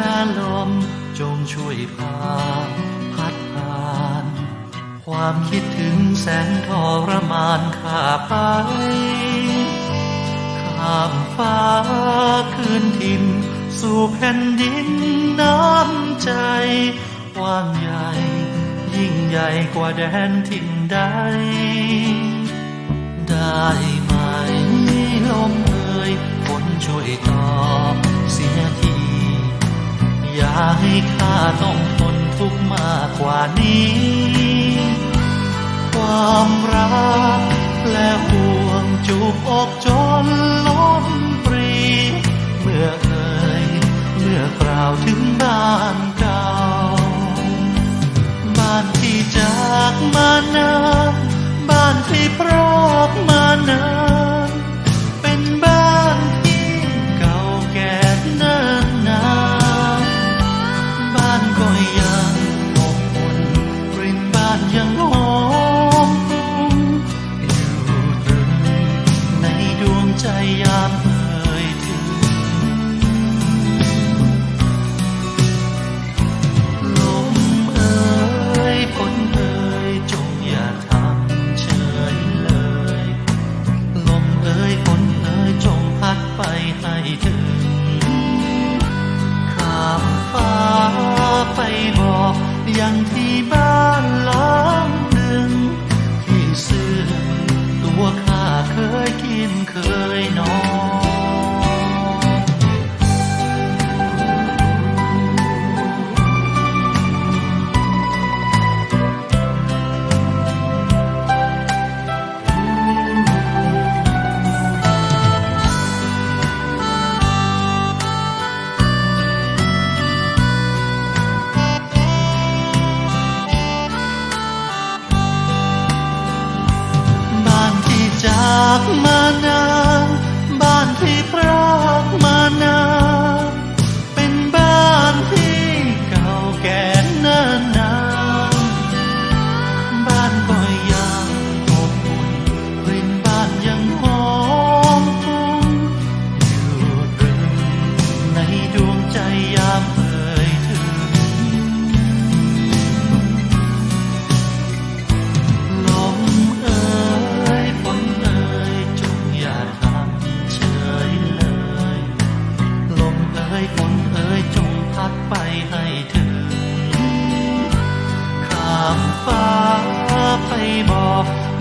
อลมจงช่วยพาพัดผ่าน ความคิดถึงแสนทรมานข้าไป ข้ามฟ้าคืนถิ่น สู่แผ่นดินน้ำใจกว้างใหญ่ ยิ่งใหญ่กว่าแดนถิ่นใด ได้ไหมลมเอ่ยฝนช่วยตอบ อย่าให้ข้าต้องทนทุกข์มากกว่านี้ ความรักและห่วงจูบอกจนล้นปรี เมื่อเอ่ยเมื่อกล่าวถึงบ้านเก่า บ้านที่จากมานานบ้านที่พรากมานาน อย่างที่บ้านหลังหนึ่งที่ซึ่งตัวข้าเคยกินเคย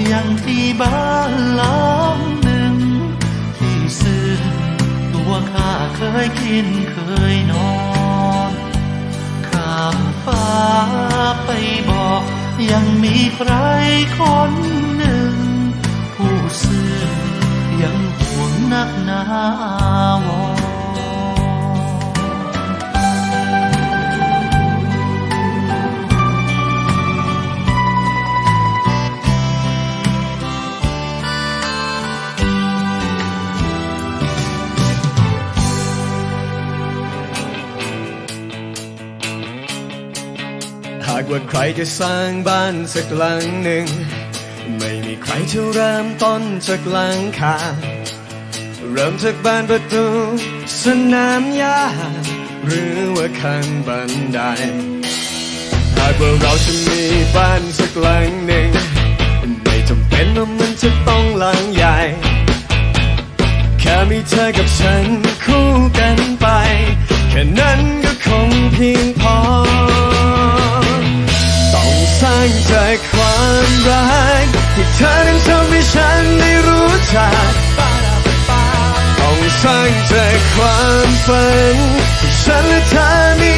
อย่างที่บ้านหลังหนึ่ง ที่ซึ่งตัวข้าเคยกินเคยนอนข้ามฟ้าไปบอก ยังมีใครคนหนึ่ง ผู้ซึ่งยังห่วงนักหนาวร ใครจะสร้างบ้านสักหลังหนึ่ง ไม่มีใครจะเริ่มต้นจากหลังคาเริ่มจากบ้านประตู สนามหญ้าหรือว่าข้างบันไดหากว่าเราจะมีบ้านสักหลังหนึ่ง ไม่จำเป็นว่ามันจะต้องหลังใหญ่ แค่มีเธอกับฉันคู่กันไป แค่นั้นก็คงเพียงพอางจากความรัก ที่เธอนั้นทำให้ฉันได้รู้จักต้องสร้างจากความฝัน ที่ฉันและเธอมี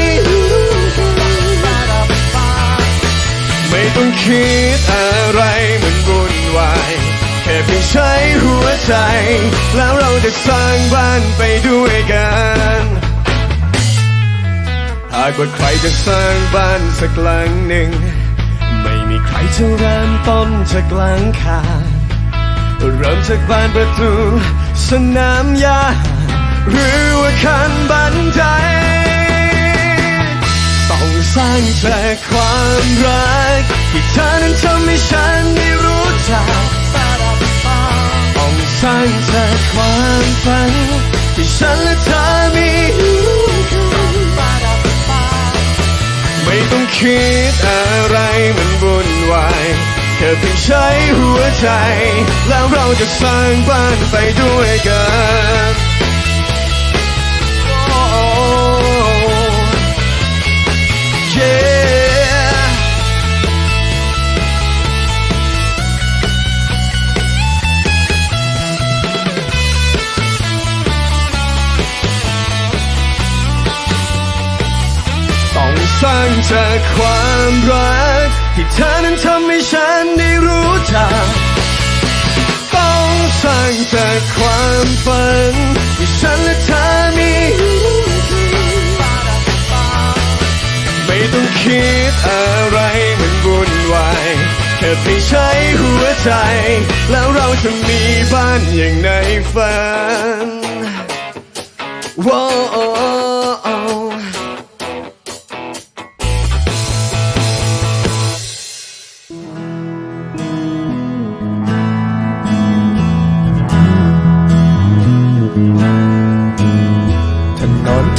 ไม่ต้องคิดอะไรมันวุ่นวายแค่เพียงใช้หัวใจ แล้วเราจะสร้างบ้านไปด้วยกันหากว่าใครจะสร้างบ้านสักหลังหนึ่ง จะเริ่มต้นจากหลังคา เริ่มจากบานประตู สนามหญ้าหรือว่าคันบันไดต้องสร้างจากความรักที่เธอนั้นทำให้ฉันได้รู้จักต้องสร้างจากความฝันที่ฉันและเธอมี ไม่ต้องคิดอะไรมันวุ่นวายแค่เพียงใช้หัวใจ แล้วเราจะสร้างบ้านไปด้วยกัน ต้องสร้างจากความรัก ที่เธอนั้นทำให้ฉันได้รู้จัก ต้องสร้างจากความฝันที่ฉันและเธอมีไม่ต้องคิดอะไรมันวุ่นวายแค่เพียงใช้หัวใจ แล้วเราจะมีบ้านอย่างในฝันว้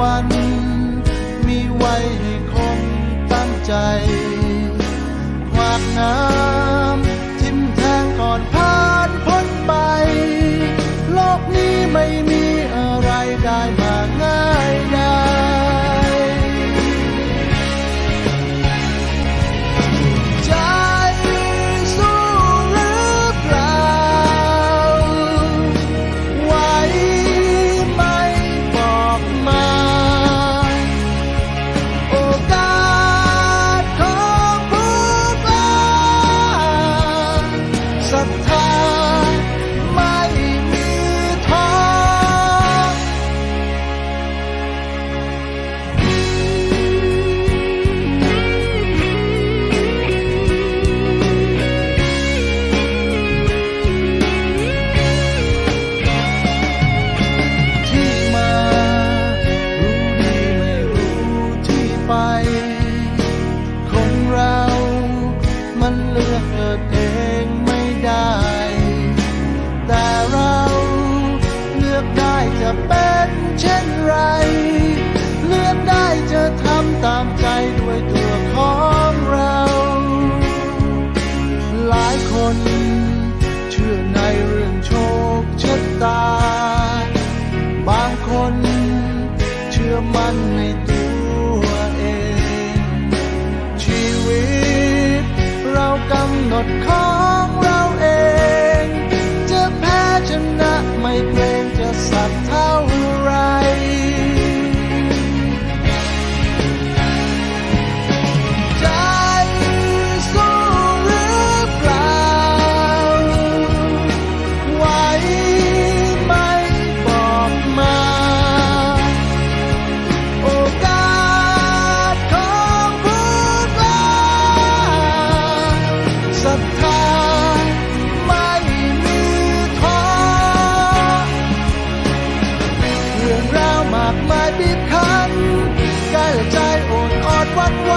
วัน มีไว้ให้คงตั้งใจ ความน้ำ หมายบีบคั้นกายและใจอ่อนอ่อนวันไหว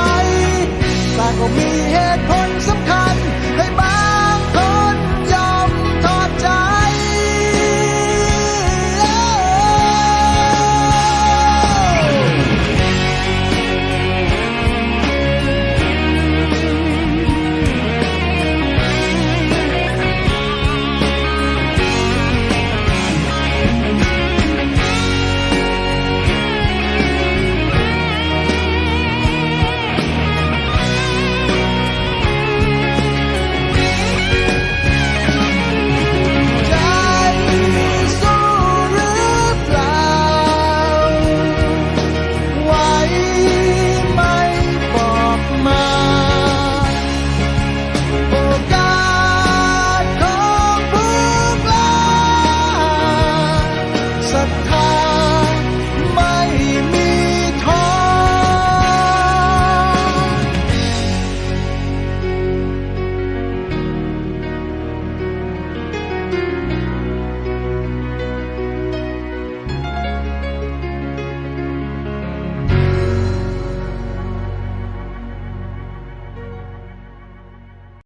แต่ก็มี